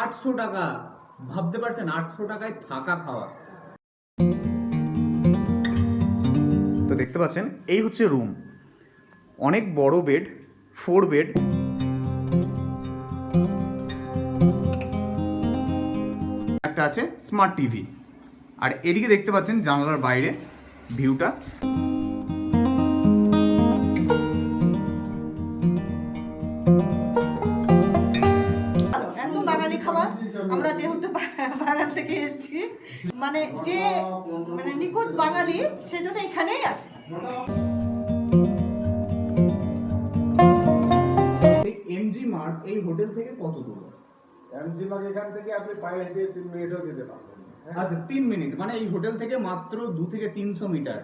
আটশো টাকা, ভাবতে পারছেন? আটশো টাকায় থাকা খাওয়া। তো দেখতে পাচ্ছেন, এই হচ্ছে রুম অনেক বড় বেড ফোর বেড একটা আছে স্মার্ট টিভি আর এদিকে দেখতে পাচ্ছেন জানালার বাইরে ভিউটা আমরা যেহেতু বাঙাল থেকে এসেছি মানে যে মানে নিখুঁত বাঙালি সেজন্য এখানেই আসে এমজি মার্ট এই হোটেল থেকে কত দূর? এমজি বাগ এখান থেকে আপনি পায়ে হেঁটে তিন মিনিটও যেতে পারবেন? আচ্ছা তিন মিনিট মানে এই হোটেল থেকে মাত্র দু থেকে তিনশো মিটার।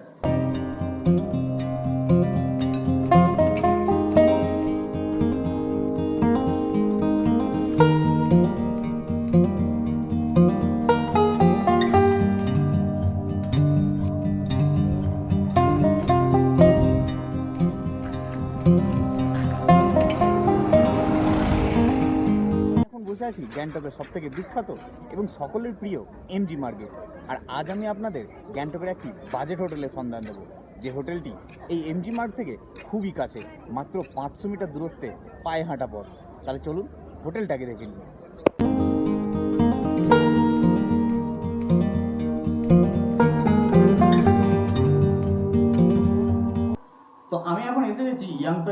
আছি গ্যাংটকের সব থেকে বিখ্যাত এবং সকলের প্রিয় এমজি মার্কেট। আর আজ আমি আপনাদের গ্যাংটকের একটি বাজেট হোটেলের সন্ধান দেবো। যে হোটেলটি এই এমজি মার্গ থেকে খুবই কাছে, মাত্র পাঁচশো মিটার দূরত্বে পায়ে হাঁটা পথ। তাহলে চলুন হোটেলটাকে দেখে নিন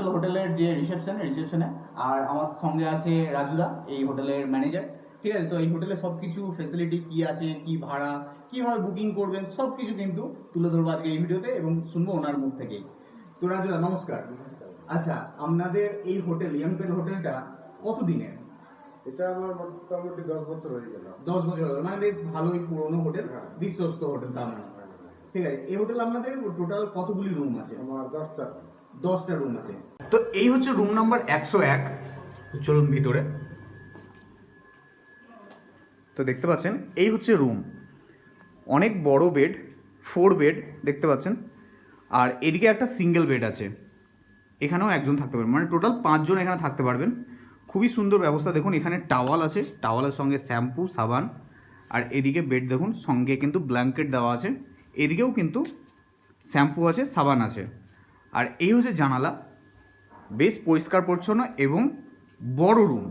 ইয়াংপেল হোটেলের যে রিসেপশনে রিসেপশনে আর আমার সঙ্গে আছে রাজুদা এই হোটেলের ম্যানেজার ঠিক আছে? তো এই হোটেলে সব কিছু ফেসিলিটি কি আছে কি ভাড়া কীভাবে বুকিং করবেন সব কিছু কিন্তু তুলে ধরবো আজকে এই ভিডিওতে এবং শুনব ওনার মুখ থেকেই। তো রাজুদা নমস্কার। আচ্ছা আপনাদের এই হোটেল ইয়াংপেল হোটেলটা কত দিনের এটা আমার মোটামুটি দশ বছর হয়ে গেল। দশ বছর হলো মানে বেশ ভালোই পুরনো হোটেল হ্যাঁ। বিশ্বস্ত হোটেল তার মানে। ঠিক আছে এই হোটেল আপনাদের টোটাল কতগুলি রুম আছে? আমার দশটা দশটা রুম আছে। তো এই হচ্ছে রুম নাম্বার একশো এক। চলুন ভিতরে। তো দেখতে পাচ্ছেন, এই হচ্ছে রুম অনেক বড় বেড ফোর বেড দেখতে পাচ্ছেন। আর এদিকে একটা সিঙ্গেল বেড আছে। এখানেও একজন থাকতে পারবেন। মানে টোটাল পাঁচজন এখানে থাকতে পারবেন। খুবই সুন্দর ব্যবস্থা। দেখুন, এখানে টাওয়াল আছে। টাওয়ালের সঙ্গে শ্যাম্পু সাবান। আর এদিকে বেড দেখুন, সঙ্গে কিন্তু ব্ল্যাঙ্কেট দেওয়া আছে। এদিকেও কিন্তু শ্যাম্পু আছে, সাবান আছে। আর এই হচ্ছে জানালা। বেশ পরিষ্কার, পরিচ্ছন্ন এবং বড় রুম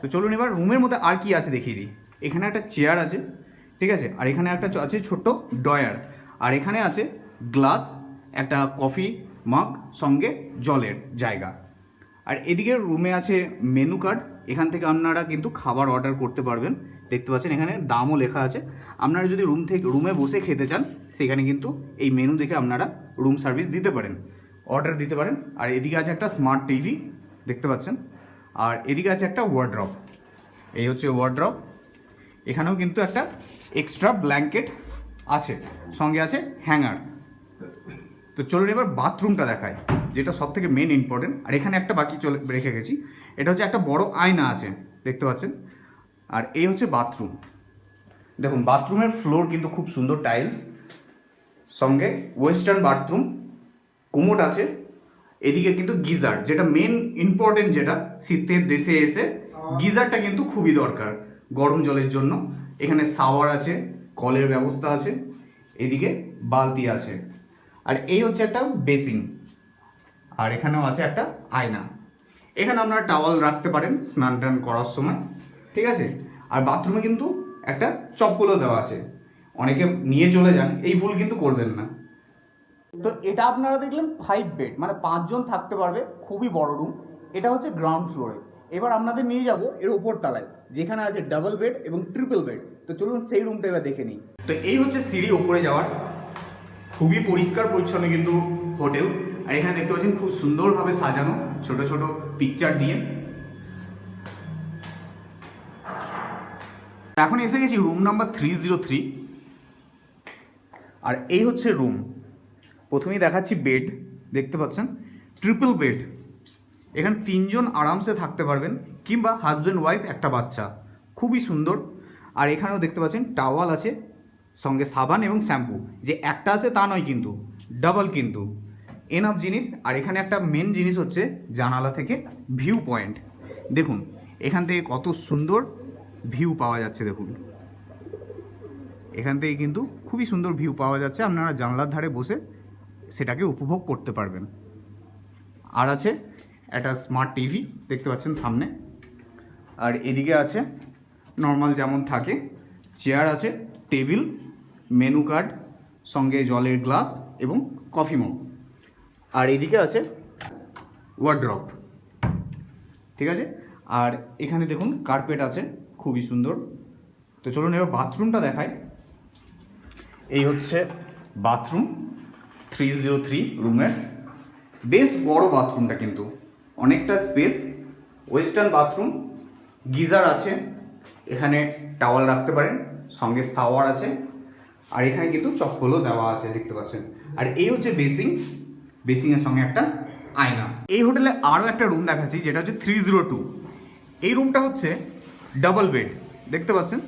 তো চলুন এবার রুমের মধ্যে আর কি আছে দেখিয়ে দিই। এখানে একটা চেয়ার আছে, ঠিক আছে? আর এখানে একটা আছে ছোট্ট ডয়ার আর এখানে আছে গ্লাস একটা কফি মগ সঙ্গে জলের জায়গা। আর এদিকে রুমে আছে মেনু কার্ড এখান থেকে আপনারা কিন্তু খাবার অর্ডার করতে পারবেন। দেখতে পাচ্ছেন এখানে দামও লেখা আছে। আপনারা যদি রুম থেকে রুমে বসে খেতে চান, সেখানে কিন্তু এই মেনু দেখে আপনারা রুম সার্ভিস দিতে পারেন। অর্ডার দিতে পারেন। আর এদিকে আছে একটা স্মার্ট টিভি দেখতে পাচ্ছেন? আর এদিকে আছে একটা ওয়ার্ড্রপ এই হচ্ছে ওয়ার্ড্রপ এখানেও কিন্তু একটা এক্সট্রা ব্ল্যাঙ্কেট আছে, সঙ্গে আছে হ্যাঙ্গার তো চলুন এবার বাথরুমটা দেখায় যেটা সব থেকে মেন ইম্পর্টেন্ট আর এখানে একটা বাকি চলে, রেখে গেছি। এটা হচ্ছে একটা বড় আয়না আছে, দেখতে পাচ্ছেন? আর এই হচ্ছে বাথরুম দেখুন বাথরুমের ফ্লোর কিন্তু খুব সুন্দর টাইলস সঙ্গে ওয়েস্টার্ন বাথরুম কুমোট আছে এদিকে কিন্তু গিজার যেটা মেন ইম্পর্টেন্ট যেটা শীতের দেশে এসে গিজারটা কিন্তু খুবই দরকার গরম জলের জন্য। এখানে সাওয়ার আছে কলের ব্যবস্থা আছে এদিকে বালতি আছে। আর এই হচ্ছে একটা বেসিন আর এখানেও আছে একটা আয়না। এখানে আপনারা টাওয়াল রাখতে পারেন স্নান টান করার সময় ঠিক আছে? আর বাথরুমে কিন্তু একটা চপ্পলও দেওয়া আছে। অনেকে নিয়ে চলে যান এই ভুল কিন্তু করবেন না। তো এটা আপনারা দেখলেন ফাইভ বেড মানে পাঁচজন থাকতে পারবে, খুবই বড় রুম এটা হচ্ছে গ্রাউন্ড ফ্লোরে এবার আপনাদের নিয়ে যাব এর ওপর তলায়, যেখানে আছে ডাবল বেড এবং ট্রিপল বেড তো চলুন সেই রুমটা এবার দেখে নিই। তো এই হচ্ছে সিঁড়ি উপরে যাওয়ার। খুবই পরিষ্কার পরিচ্ছন্ন কিন্তু হোটেল। আর এখানে দেখতে পাচ্ছেন খুব সুন্দরভাবে সাজানো ছোট ছোট পিকচার দিয়ে। এখন এসে গেছি room number three zero three আর এই হচ্ছে রুম প্রথমেই দেখাচ্ছি বেড দেখতে পাচ্ছেন? ট্রিপল বেড এখানে তিনজন আরামসে থাকতে পারবেন, কিংবা হাজব্যান্ড ওয়াইফ একটা বাচ্চা। খুবই সুন্দর। আর এখানেও দেখতে পাচ্ছেন টাওয়াল আছে, সঙ্গে সাবান এবং শ্যাম্পু যে একটা আছে তা নয় কিন্তু ডাবল কিন্তু। এনাফ জিনিস। আর এখানে একটা মেন জিনিস হচ্ছে জানালা থেকে ভিউ পয়েন্ট দেখুন, এখান থেকে কত সুন্দর ভিউ পাওয়া যাচ্ছে, দেখুন। এখান থেকে কিন্তু খুবই সুন্দর ভিউ পাওয়া যাচ্ছে। আপনারা জানলার ধারে বসে সেটাকে উপভোগ করতে পারবেন। আর আছে একটা স্মার্ট টিভি দেখতে পাচ্ছেন সামনে। আর এদিকে আছে নর্মাল যেমন থাকে চেয়ার আছে টেবিল মেনু কার্ড সঙ্গে জলের গ্লাস এবং কফি মগ আর এদিকে আছে ওয়ার্ড্রপ ঠিক আছে? আর এখানে দেখুন কার্পেট আছে, খুবই সুন্দর। তো চলুন এবার বাথরুমটা দেখায় এই হচ্ছে বাথরুম থ্রি জিরো থ্রি রুমের বেশ বড় বাথরুমটা কিন্তু। অনেকটা স্পেস। Western bathroom. গিজার আছে। এখানে টাওয়াল রাখতে পারেন। সঙ্গে সাওয়ার আছে। আর এখানে কিন্তু চপ্পলও দেওয়া আছে, দেখতে পাচ্ছেন। আর এই হচ্ছে বেসিং। বেসিংয়ের সঙ্গে একটা আয়না। এই হোটেলে আরও একটা রুম দেখাচ্ছি, যেটা হচ্ছে থ্রি জিরো টু। এই রুমটা হচ্ছে ডাবল বেড, দেখতে পাচ্ছেন?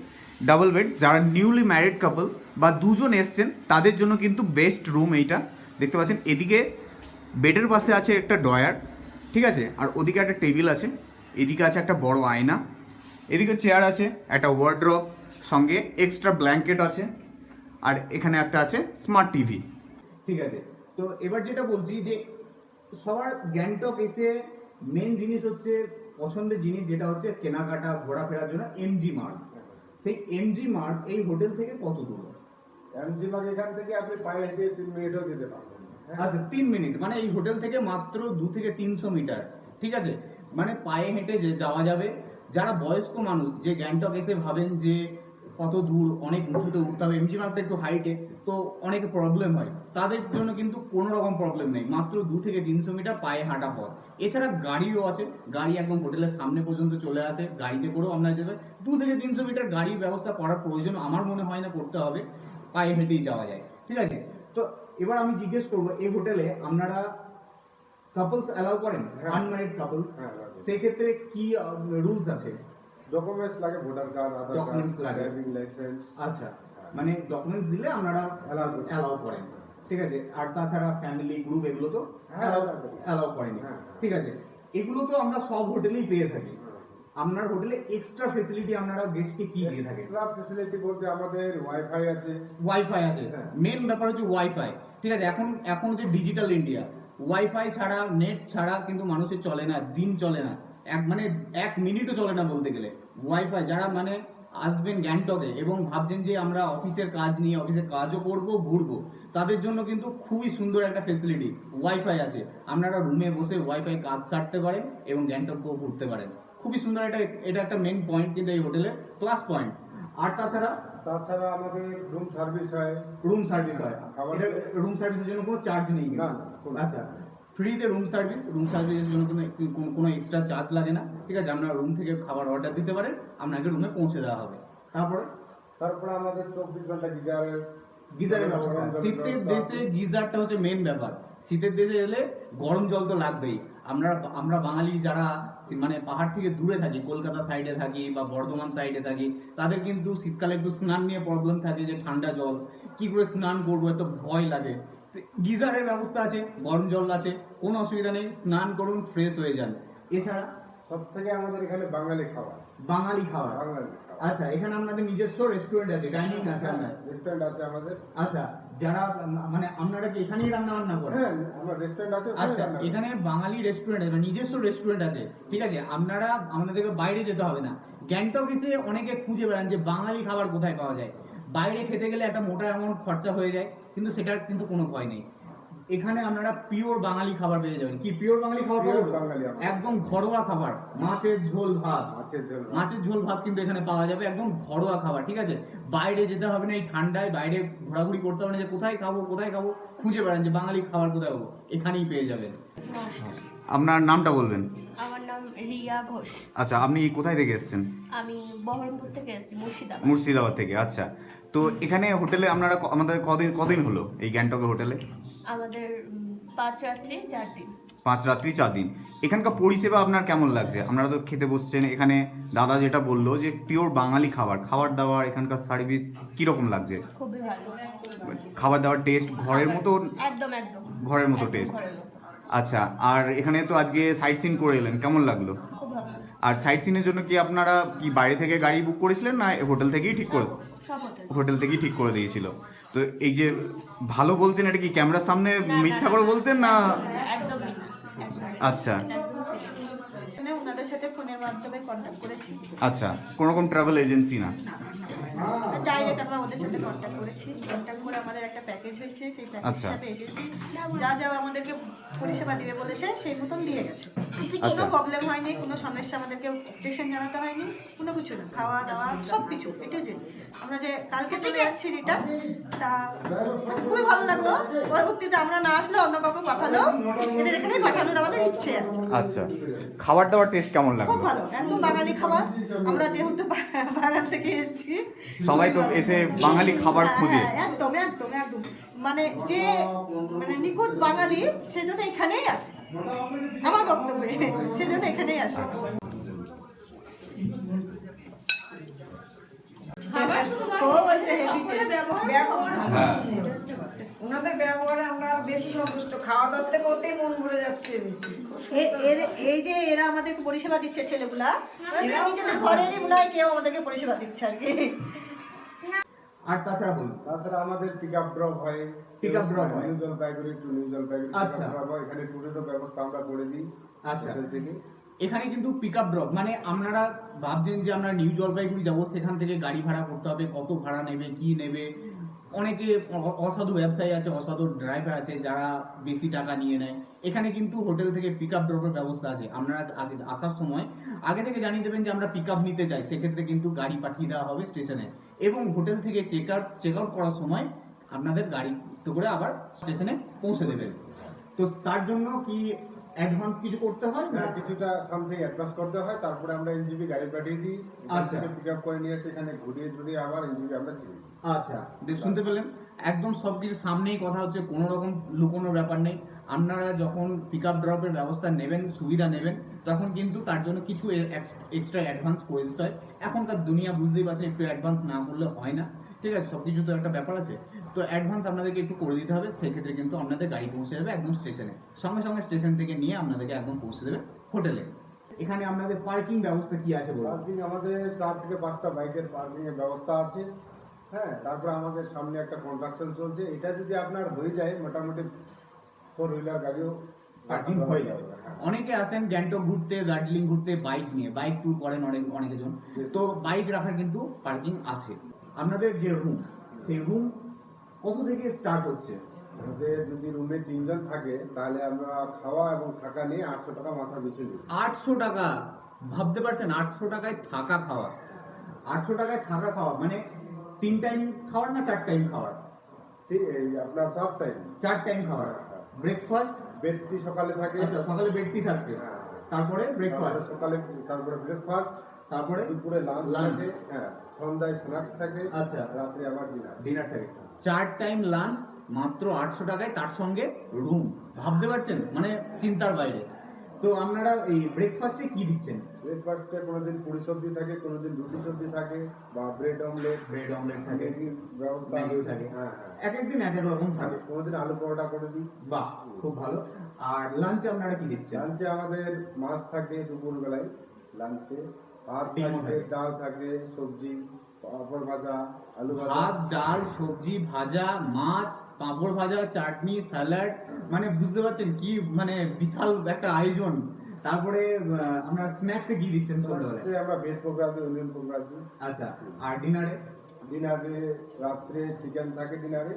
ডাবল বেড, যারা নিউলি ম্যারিড কাপল বা দুজন এসছেন, তাদের জন্য কিন্তু বেস্ট রুম এইটা। দেখতে পাচ্ছেন, এদিকে বেডের পাশে আছে একটা ডয়ার ঠিক আছে? আর ওদিকে একটা টেবিল আছে, এদিকে আছে একটা বড় আয়না, এদিকে চেয়ার আছে, একটা ওয়ার্ড্রপ সঙ্গে এক্সট্রা ব্ল্যাঙ্কেট আছে, আর এখানে একটা আছে স্মার্ট টিভি ঠিক আছে? তো এবার যেটা বলছি যে সবার গ্যাংটক এসে মেন জিনিস হচ্ছে, পছন্দের জিনিস যেটা হচ্ছে কেনাকাটা, ঘোরাফেরার জন্য এমজি মার্ট সেই এমজি মার্ট এই হোটেল থেকে কত দূর? এমজি বাগ এখান থেকে আপনি পায়ে হেঁটে তিন মিনিটও যেতে পারবেন হ্যাঁ? আচ্ছা তিন মিনিট মানে এই হোটেল থেকে মাত্র দু থেকে তিনশো মিটার, ঠিক আছে? মানে পায়ে হেঁটে যে যাওয়া যাবে, যারা বয়স্ক মানুষ, যে গ্যাংটক এসে ভাবেন যে কত দূর, অনেক উঁচুতে উঠতে হবে এমজি মার্কটা একটু হাইটে তো অনেক প্রবলেম হয়। তাদের জন্য কিন্তু কোনো রকম প্রবলেম নেই, মাত্র দু থেকে তিনশো মিটার পায়ে হাঁটা পথ। এছাড়া গাড়িও আছে, গাড়ি একদম হোটেলের সামনে পর্যন্ত চলে আসে, গাড়িতে করেও আপনারা যেতে দু থেকে তিনশো মিটার গাড়ির ব্যবস্থা করার প্রয়োজন আমার মনে হয় না করতে হবে। হেঁটেই যাওয়া যায়। ঠিক আছে? তো এবার আমি জিজ্ঞেস করব এই হোটেলে আপনারা কাপলস অ্যালাউ করেন? হ্যাঁ। আনম্যারিড কাপলস হ্যাঁ, সেক্ষেত্রে কি রুলস আছে? ডকুমেন্টস লাগে voter card Aadhaar card Documents লাগে। ড্রাইভিং লাইসেন্স আচ্ছা। মানে ডকুমেন্টস দিলে আপনারা করি। অ্যালাউ করেন। ঠিক আছে? আর তাছাড়া ফ্যামিলি গ্রুপ এগুলো তো হ্যাঁ, অ্যালাউ করেনি। হ্যাঁ। ঠিক আছে? এগুলো তো আমরা সব হোটেলেই পেয়ে থাকি। আপনার হোটেলে এক্সট্রা ফেসিলিটি আপনারা গেস্টকে কি দিয়ে থাকেন? এক্সট্রা ফেসিলিটি বলতে আমাদের ওয়াইফাই আছে। ওয়াইফাই আছে। হ্যাঁ। মেন ব্যাপার হচ্ছে ওয়াইফাই ঠিক আছে এখন এখন হচ্ছে ডিজিটাল ইন্ডিয়া ওয়াইফাই ছাড়া নেট ছাড়া কিন্তু মানুষের চলে না দিন চলে না। এক মানে এক মিনিটও চলে না বলতে গেলে। ওয়াইফাই যারা মানে আসবেন গ্যাংটকে এবং ভাবছেন যে আমরা অফিসের কাজ নিয়ে অফিসের কাজও করব ঘুরবো তাদের জন্য কিন্তু খুবই সুন্দর একটা ফেসিলিটি ওয়াইফাই আছে। আপনারা রুমে বসে ওয়াইফাই কাজ সারতে পারেন এবং গ্যাংটককেও ঘুরতে পারেন। খুবই সুন্দর এটা এটা একটা মেন পয়েন্ট কিন্তু এই হোটেলের প্লাস পয়েন্ট আর তাছাড়া? তাছাড়া আমাদের রুম সার্ভিস হয়। রুম সার্ভিস হয়। এটা রুম সার্ভিসের জন্য কোনো চার্জ নেই না, আচ্ছা ফ্রিতে রুম সার্ভিস রুম সার্ভিসের জন্য কোনো কোনো- কোনো এক্সট্রা চার্জ লাগে না। ঠিক আছে আপনারা রুম থেকে খাবার অর্ডার দিতে পারেন আপনাকে রুমে পৌঁছে দেওয়া হবে। তারপরে? তারপরে আমাদের চব্বিশ ঘণ্টা গিজারের গিজারের ব্যবস্থা। শীতের দেশে গিজারটা হচ্ছে মেন ব্যাপার। শীতের দেশে এলে গরম জল তো লাগবেই। আমরা আমরা বাঙালি যারা মানে পাহাড় থেকে দূরে থাকি, কলকাতা সাইডে থাকি বা বর্ধমান সাইডে থাকি, তাদের কিন্তু শীতকালে একটু স্নান নিয়ে প্রবলেম থাকে যে ঠান্ডা জল, কি করে স্নান করব, একটা ভয় লাগে। গিজারের ব্যবস্থা আছে, গরম জল আছে, কোনো অসুবিধা নেই, স্নান করুন ফ্রেশ হয়ে যান। এছাড়া সব থেকে আমাদের এখানে বাঙালি খাবার। বাঙালি খাবার। বাঙালি আচ্ছা এখানে আপনাদের নিজস্ব রেস্টুরেন্ট আছে ডাইনিং আছে আপনার রেস্টুরেন্ট আছে আমাদের। আচ্ছা যারা মানে আপনারা কি এখানেই রান্না বান্না করেন? হ্যাঁ আমার রেস্টুরেন্ট আছে আচ্ছা এখানে বাঙালি রেস্টুরেন্ট আছে মানে নিজস্ব রেস্টুরেন্ট আছে ঠিক আছে? আপনারা আমাদেরকে বাইরে যেতে হবে না। গ্যাংটক এসে অনেকে খুঁজে বেড়ান যে বাঙালি খাবার কোথায় পাওয়া যায়। বাইরে খেতে গেলে একটা মোটা অ্যামাউন্ট খরচা হয়ে যায় কিন্তু সেটার কিন্তু কোনো ভয় নেই। এখানে আপনারা পিওর বাঙালি খাবার পেয়ে যাবেন। কি পিওর বাঙালি খাবার পাবো? Pure তো? বাঙালি একদম ঘরোয়া খাবার মাছের ঝোল ভাত। মাছের ঝোল মাছের ঝোল ভাত কিন্তু এখানে পাওয়া যাবে একদম ঘরোয়া খাবার ঠিক আছে? বাইরে যেতে হবে না এই ঠান্ডায় বাইরে ঘোরাঘুরি করতে হবে না যে কোথায় খাব কোথায় খাব খুঁজে বেড়ান যে বাঙালি খাবার কোথায় পাবো এখানেই পেয়ে যাবেন। আপনার নামটা বলবেন? আমার নাম রিয়া ঘোষ। আচ্ছা আপনি কোথায় থেকে এসেছেন? আমি বহরমপুর থেকে এসেছি মুর্শিদাবাদ। মুর্শিদাবাদ থেকে আচ্ছা। তো এখানে হোটেলে আপনারা আমাদের কদিন কদিন হলো এই গ্যাংটকের হোটেলে? আমাদের পাঁচ রাত্রি চার দিন। পাঁচ রাত্রি চার দিন। এখানকার পরিষেবা আপনার কেমন লাগছে? আপনারা তো খেতে বসছেন। এখানে দাদা যেটা বলল যে পিওর বাঙালি খাবার খাবার দাবার এখানকার সার্ভিস কীরকম লাগছে? খুবই ভালো। খাবার দাবার টেস্ট ঘরের মতো? একদম একদম। ঘরের মতো টেস্ট আচ্ছা আর এখানে তো আজকে সাইট সিন করে এলেন। কেমন লাগল? আর সাইট সিনের জন্য কি আপনারা কি বাইরে থেকে গাড়ি বুক করেছিলেন না হোটেল থেকেই ঠিক করে? হোটেল থেকেই ঠিক করে দিয়েছিল। তো এই যে ভালো বলছেন এটা কি ক্যামেরার সামনে মিথ্যা করে বলছেন না। আচ্ছা এটা একদম serious। মানে ওনাদের সাথে ফোনের মাধ্যমে কন্ট্যাক্ট করেছি। আচ্ছা কোনো রকম ট্রাভেল এজেন্সি না? ডাইরেক্ট আমরা ওদের সাথে কন্ট্যাক্ট করেছি। কন্ট্যাক্ট করে আমাদের একটা প্যাকেজ হয়েছে সেই প্যাকেজ আচ্ছা। হিসাবে এসেছি। যা যা আমাদেরকে পরিষেবা দিবে বলেছে সেই মতন দিয়ে গেছে। কোনো আচ্ছা। প্রবলেম হয়নি কোনো সমস্যা আমাদেরকে অবজেকশন জানাতে হয়নি কোনো কিছু না। খাওয়া দাওয়া সব কিছু এটু যে আমরা যে কালকে চলে যাচ্ছি রিটার্ন তা খুবই ভালো লাগল। পরবর্তীতে আমরা না আসলে অন্য কাউকে পাঠালো এদের এখানেই পাঠানোর আমাদের ইচ্ছে আর কি। আচ্ছা। খাবার দাবার টেস্ট কেমন খুব ভালো একদম বাঙালি খাবার। আমরা যেহেতু বাঙাল থেকে এসেছি। সবাই তো এসে বাঙালি খাবার হ্যাঁ, হ্যাঁ, একদম একদম একদম। মানে যে মানে নিখুঁত বাঙালি সেজন্য এখানেই আসে। আমার বক্তব্যে সেজন্য এখানেই আসে। ও বলছে হেভি টেস্ট হ্যাঁ। ওনাদের ব্যবহারে আমরা বেশি সন্তুষ্ট খাওয়া দাওয়ার থেকে ওতেই মন ভরে যাচ্ছে বেশি এই যে এরা আমাদেরকে পরিষেবা দিচ্ছে ছেলেগুলা নিজেদের ঘরেরই মনে হয় কেউ আমাদেরকে পরিষেবা দিচ্ছে আর কি আর তাছাড়া বলুন তাছাড়া আমাদের পিক আপ ড্রপ হয় drop হয়। New Jalpaiguri to New Jalpaiguri আচ্ছা। হয়। এখানে ব্যবস্থা আমরা করে দিই আচ্ছা। এখানে কিন্তু পিক আপ ড্রপ মানে আপনারা ভাবছেন যে আমরা নিউ জলপাইগুড়ি যাব সেখান থেকে গাড়ি ভাড়া করতে হবে কত ভাড়া নেবে কি নেবে অনেকে অসাধু ব্যবসায়ী আছে, অসাধু ড্রাইভার আছে যারা বেশি টাকা নিয়ে নেয়। এখানে কিন্তু হোটেল থেকে পিক আপ ড্রপের ব্যবস্থা আছে। আপনারা আগে আসার সময় আগে থেকে জানিয়ে দেবেন যে আমরা পিক আপ নিতে চাই। সেক্ষেত্রে কিন্তু গাড়ি পাঠিয়ে দেওয়া হবে স্টেশনে। এবং হোটেল থেকে চেক আউট চেক আউট করার সময় আপনাদের গাড়িতে করে আবার স্টেশনে পৌঁছে দেবেন। তো তার জন্য কি অ্যাডভান্স কিছু করতে হয় না? হ্যাঁ, কিছুটা সামথিং অ্যাডভান্স করতে হয় তারপরে আমরা এনজিবি গাড়ি পাঠিয়ে দিই আচ্ছা। পিক আপ করে নিয়ে এসে এখানে ঘুরিয়ে ঘুরিয়ে আবার এনজিবি আমরা ছেড়ে দিই। আচ্ছা দেখ শুনতে পেলেন? একদম সবকিছু সামনেই কথা হচ্ছে কোনো রকম লুকোনোর ব্যাপার নেই। আপনারা যখন পিক আপ ড্রপের ব্যবস্থা নেবেন সুবিধা নেবেন তখন কিন্তু তার জন্য কিছু এক্সট্রা অ্যাডভান্স করে দিতে হয়। এখনকার দুনিয়া বুঝতেই পারছেন একটু অ্যাডভান্স না করলে হয় না। ঠিক আছে সব কিছু তো একটা ব্যাপার আছে। তো অ্যাডভান্স আপনাদেরকে একটু করে দিতে হবে সেক্ষেত্রে কিন্তু আপনাদের গাড়ি পৌঁছে যাবে একদম স্টেশনে সঙ্গে সঙ্গে স্টেশন থেকে নিয়ে আপনাদেরকে একদম পৌঁছে দেবে হোটেলে এখানে আপনাদের পার্কিং ব্যবস্থা কি আছে বলুন? পার্কিং আমাদের চার থেকে পাঁচটা বাইকের পার্কিং এর ব্যবস্থা আছে। হ্যাঁ তারপরে আমাদের সামনে একটা কনস্ট্রাকশন চলছে। এটা যদি আপনার হয়ে যায় মোটামুটি ফোর হুইলার গাড়িও পার্কিং হয়ে যাবে। হ্যাঁ। অনেকে আসেন গ্যাংটক ঘুরতে দার্জিলিং ঘুরতে বাইক নিয়ে। বাইক ট্যুর করেন অনেক অনেকজন। তো বাইক রাখার কিন্তু পার্কিং আছে। আপনাদের যে রুম সেই রুম কত থেকে স্টার্ট হচ্ছে? আমাদের যদি রুমে তিনজন থাকে তাহলে আমরা খাওয়া এবং থাকা নিয়ে আটশো টাকা মাথা পিছু নিই আটশো টাকা? ভাবতে পারছেন? আটশো টাকায় থাকা খাওয়া। আটশো টাকায় থাকা খাওয়া মানে তিন টাইম খাওয়ার না চার টাইম খাওয়ার? আপনার চার টাইম চার টাইম খাওয়ার। ব্রেকফাস্ট বেডটি সকালে থাকে। আচ্ছা সকালে বেডটি থাকছে। হ্যাঁ। তারপরে ব্রেকফাস্ট সকালে তারপরে ব্রেকফাস্ট তারপরে দুপুরে লাঞ্চ হ্যাঁ। সন্ধ্যায় স্ন্যাক্স থাকে আচ্ছা। রাত্রে আবার ডিনার ডিনার থাকে। চার টাইম লাঞ্চ মাত্র আটশো টাকায় তার সঙ্গে রুম ভাবতে পারছেন? মানে চিন্তার বাইরে। তো আপনারা এই ব্রেকফাস্টে কি দিচ্ছেন? ব্রেকফাস্টে কোনোদিন পুরি সবজি থাকে কোনোদিন রুটি সবজি থাকে বা ব্রেড অমলেট ব্রেড অমলেট থাকে। ব্যবস্থা থাকে। হ্যাঁ হ্যাঁ। এক একদিন এক এক রকম থাকে। কোনোদিন আলু পরোটা করে দিই। বাহ খুব ভালো। আর লাঞ্চে আপনারা কি দিচ্ছেন? লাঞ্চে আমাদের মাছ থাকে দুপুর বেলায় লাঞ্চে ভাত ডিমও থাকে থাকে। ডাল থাকে সবজি পাঁপড় ভাজা আলু ভাজা। ভাত ডাল সবজি ভাজা মাছ পাঁপড় ভাজা চাটনি স্যালাড মানে বুঝতে পারছেন কি মানে বিশাল একটা আয়োজন। তারপরে আমরা স্ন্যাক্সে কি দিচ্ছেন সন্ধ্যাবেলায়? আমরা ভেজ প্রোগ্রাম দিই অনিয়ন প্রোগ্রাম দিই আচ্ছা আর ডিনারে ডিনারে রাত্রে চিকেন থাকে ডিনারে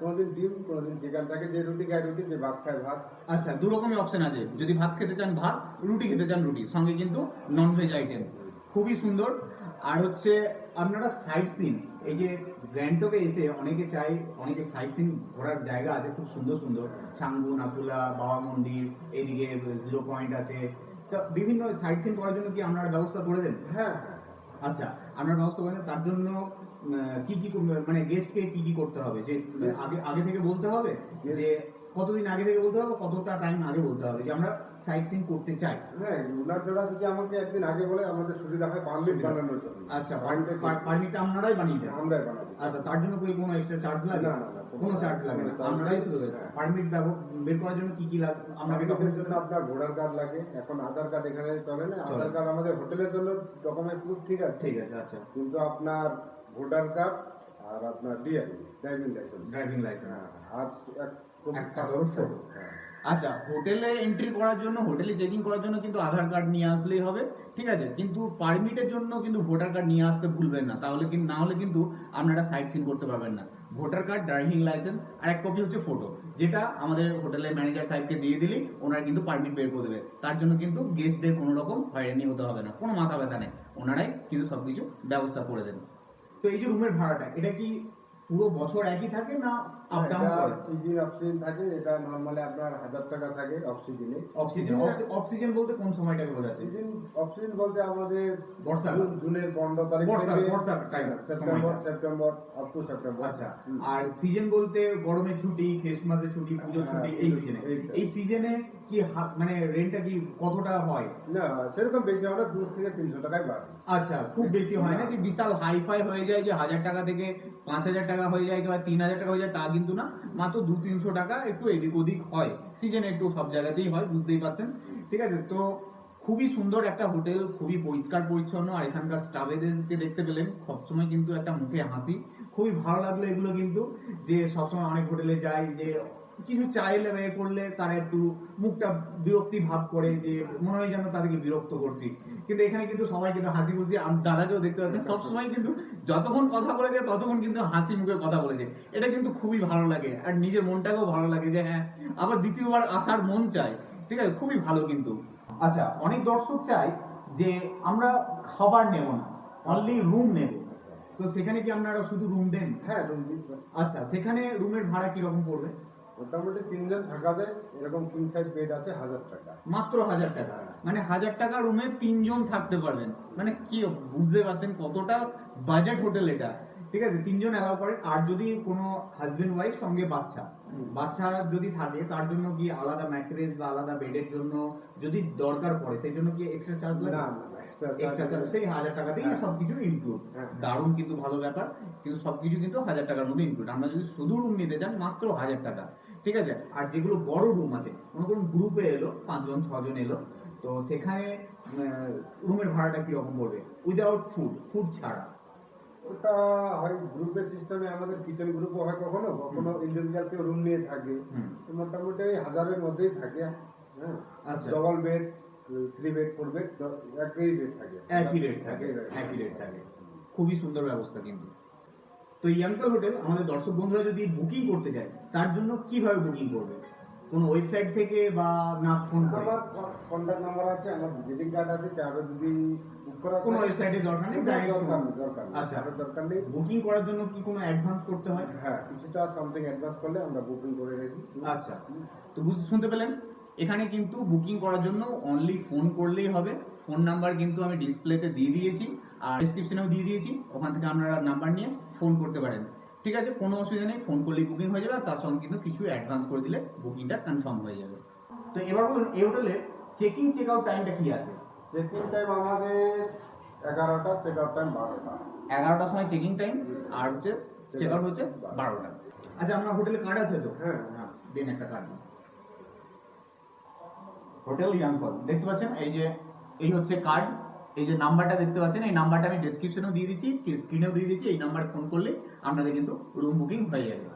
কোনোদিন ডিম কোনোদিন চিকেন থাকে যে রুটি খায় রুটি যে ভাত খায় ভাত। আচ্ছা দু রকমের অপশন আছে। যদি ভাত খেতে চান ভাত রুটি খেতে চান রুটি। সঙ্গে কিন্তু নন ভেজ আইটেম খুবই সুন্দর। আর হচ্ছে আপনারা সাইট সিন এই যে গ্র্যান্টকে এসে অনেকে চাই অনেকে সাইট সিন ঘোরার জায়গা আছে খুব সুন্দর সুন্দর। ছাঙ্গু নাথুলা বাবা মন্দির এইদিকে জিরো পয়েন্ট আছে। তো বিভিন্ন সাইট সিন করার জন্য কি আপনারা ব্যবস্থা করে দেন হ্যাঁ। আচ্ছা আপনারা ব্যবস্থা করেন তার জন্য কি কি মানে গেস্টকে কি কি করতে হবে? যে আগে আগে থেকে বলতে হবে? যে কতদিন আগে থেকে বলতে হবে? কতটা টাইম আগে বলতে হবে? যে আমরা সাইট সিন করতে চাই। হ্যাঁ ওনার দ্বারা যদি আমাকে একদিন আগে বলে আমাদের সুবিধা হয় পারমিট বানানোর জন্য। আচ্ছা এর পারমিটটা আপনারাই বানিয়ে দেন আমরাই বানাবো। আচ্ছা তার জন্য কি কোনো এক্সট্রা চার্জ লাগে? না, কোনো চার্জ লাগে না। আমরাই। শুধু হ্যাঁ। পারমিট বের করার জন্য কি কি লাগে আপনাকে ডকুমেন্ট জন্য আপনার ভোটার কার্ড লাগে। এখন আধার কার্ড এখানে চলে না? আধার কার্ড আমাদের হোটেলের জন্য ডকুমেন্ট প্রুফ ঠিক আছে? ঠিক আছে আচ্ছা। কিন্তু আপনার ভোটার কার্ড আর আপনার ডিআরই ড্রাইভিং লাইসেন্স। Driving licence. হ্যাঁ আর একটা ধরো photo। হ্যাঁ। আচ্ছা হোটেলে এন্ট্রি করার জন্য হোটেলে চেকিং করার জন্য কিন্তু আধার কার্ড নিয়ে আসলেই হবে ঠিক আছে? কিন্তু পারমিটের জন্য কিন্তু ভোটার কার্ড নিয়ে আসতে ভুলবেন না তাহলে কিন্তু না হলে কিন্তু আপনারা সাইট সিন করতে পারবেন না। ভোটার কার্ড ড্রাইভিং লাইসেন্স আর এক কপি হচ্ছে ফটো যেটা আমাদের হোটেলের ম্যানেজার সাহেবকে দিয়ে দিলেই ওনারা কিন্তু পারমিট বের করে দেবে। তার জন্য কিন্তু গেস্টদের কোনো রকম হয়রানি হতে হবে না কোনো মাথা ব্যথা নেই। ওনারাই কিন্তু সব কিছু ব্যবস্থা করে দেন তো এই যে রুমের ভাড়াটা এটা কি পুরো বছর একই থাকে না আপ ডাউন করে? সিজন অফ সিজন থাকে এটা নর্মালি আপনার হাজার টাকা থাকে অফ সিজনে অক্সিজেন অক্সিজেন বলতে কোন সময়টাকে বোঝাচ্ছে? সিজন অফ সিজন বলতে আমাদের। জুন- জুনের পনেরো তারিখ বর্ষা- বর্ষার time, September. September up to September আচ্ছা আর সিজন বলতে গরমের ছুটি খ্রিস্টমাসের ছুটি পুজোর হ্যাঁ, ছুটি এই পুজোর সিজনে এই এই সিজনে কি মানে রেন্টটা কি কতটা হয়? না সেরকম বেশি আমরা দু থেকে তিনশো টাকায় বাড়ে। আচ্ছা খুব বেশি হয়। না যে বিশাল হাই ফাই হয়ে যায় যে হাজার টাকা থেকে পাঁচ হাজার টাকা হয়ে যায় কিংবা তিন হাজার টাকা হয়ে যায় তা কিন্তু না। মাত্র দু তিনশো টাকা একটু এদিক ওদিক হয়। সিজনে একটু সব জায়গাতেই হয় বুঝতেই পারছেন? ঠিক আছে তো খুবই সুন্দর একটা হোটেল খুবই পরিষ্কার পরিচ্ছন্ন আর এখানকার স্টাফেদেরকে দেখতে পেলেন। সবসময় কিন্তু একটা মুখে হাসি। খুবই ভালো লাগল এগুলো কিন্তু যে সবসময় অনেক হোটেলে যাই যে কিছু চাইলে এ করলে তারা একটু মুখটা বিরক্তি ভাব করে যে মনে হয় যেন তাদেরকে বিরক্ত করছি। কিন্তু এখানে কিন্তু সবাই কিন্তু হাসি খুশি আর দাদাকেও দেখতে পাচ্ছেন। সবসময় কিন্তু যতক্ষণ কথা বলে যায় ততক্ষণ কিন্তু হাসি মুখে কথা বলেছে এটা কিন্তু খুবই ভালো লাগে। আর নিজের মনটাকেও ভালো লাগে যে হ্যাঁ আবার দ্বিতীয়বার আসার মন চায়। ঠিক আছে? খুবই ভালো কিন্তু। আচ্ছা অনেক দর্শক চাই যে আমরা খাবার নেব না। অনলি রুম নেব। তো সেখানে কি আপনারা শুধু রুম দেন? হ্যাঁ রুম আচ্ছা সেখানে রুমের ভাড়া কীরকম পড়বে? মোটামুটি তিনজন থাকা যায় এরকম কিং বেড আছে হাজার টাকা। মাত্র হাজার টাকা। মানে হাজার টাকা রুমে তিনজন থাকতে পারবেন। মানে কি বুঝতে পারছেন কতটা বাজেট হোটেল এটা? ঠিক আছে তিনজন অ্যালাউ করে। আর যদি কোনো হাজবেন্ড ওয়াইফ সঙ্গে বাচ্চা বাচ্চা যদি থাকে তার জন্য কি আলাদা ম্যাট্রেস বা আলাদা বেডের জন্য যদি দরকার পড়ে সেই জন্য কি এক্সট্রা চার্জ লাগে? না এক্সট্রা চার্জ সেই হাজার টাকাতেই হ্যাঁ। সবকিছু ইনক্লুড হ্যাঁ। দারুণ কিন্তু ভালো ব্যাপার। কিন্তু সবকিছু কিন্তু হাজার টাকার মধ্যে ইনক্লুড আমরা যদি শুধু রুম নিতে চান মাত্র হাজার টাকা। ঠিক আছে? আর যেগুলো বড় রুম আছে কোনো কোনো গ্রুপে এলো পাঁচজন ছজন এলো তো সেখানে রুমের ভাড়াটা কীরকম পড়বে? উইদাউট ফুড ফুড ছাড়া। ওটা হয় গ্রুপের সিস্টেমে আমাদের কিচেন গ্রুপও হয় কখনো কখনো ইন্ডিভিজুয়াল কেউ রুম নিয়ে থাকে। মোটামুটি ওই হাজারের মধ্যেই থাকে হ্যাঁ? আচ্ছা। Double bed three bed four bed একই রেট থাকে। একই রেট থাকে একই রেট থাকে। খুবই সুন্দর ব্যবস্থা কিন্তু। তো ইয়াংকাল হোটেল আমাদের দর্শক বন্ধুরা যদি বুকিং করতে চায় তার জন্য কীভাবে বুকিং করবে? কোনো ওয়েবসাইট থেকে বা না ফোন করে? আমার কন্ট্যাক্ট নাম্বার আছে আমার ভিজিটিং কার্ড আছে কারও যদি বুক করা কোনো ওয়েবসাইটে দরকার নেই? দরকার নেই দরকার নেই আচ্ছা। কারোর দরকার নেই। বুকিং করার জন্য কি কোনো অ্যাডভান্স করতে হয়? হ্যাঁ কিছুটা সামথিং অ্যাডভান্স করলে আমরা বুকিং করে রাখি আচ্ছা। তো বুঝতে শুনতে পেলেন? এখানে কিন্তু বুকিং করার জন্য অনলি ফোন করলেই হবে। ফোন নাম্বার কিন্তু আমি ডিসপ্লেতে দিয়ে দিয়েছি। আর ডিসক্রিপশনেও দিয়ে দিয়েছি ওখান থেকে আপনারা নাম্বার নিয়ে ফোন করতে পারেন। ঠিক আছে কোনো অসুবিধা নেই ফোন করলেই বুকিং হয়ে যাবে আর তার সঙ্গে কিন্তু কিছু অ্যাডভান্স করে দিলে বুকিংটা কনফার্ম হয়ে যাবে। তো এবার বলুন এই হোটেলে চেকিং চেক আউট টাইমটা কি আছে? চেকিং টাইম আমাদের এগারোটা চেক আউট টাইম বারোটা। এগারোটার সময় চেকিং টাইম আর হচ্ছে চেক আউট হচ্ছে বারোটা। আচ্ছা আপনার হোটেলে কার্ড আছে তো? হ্যাঁ হ্যাঁ। দিন একটা কার্ড হোটেল ইয়াংফল দেখতে পাচ্ছেন? এই যে এই হচ্ছে কার্ড এই যে নাম্বারটা দেখতে পাচ্ছেন, এই নাম্বারটা আমি ডেসক্রিপশনেও দিয়ে দিচ্ছি স্ক্রিনেও দিয়ে দিচ্ছি, এই নাম্বারে ফোন করলে আপনাদের কিন্তু রুম বুকিং হয়ে যাবে।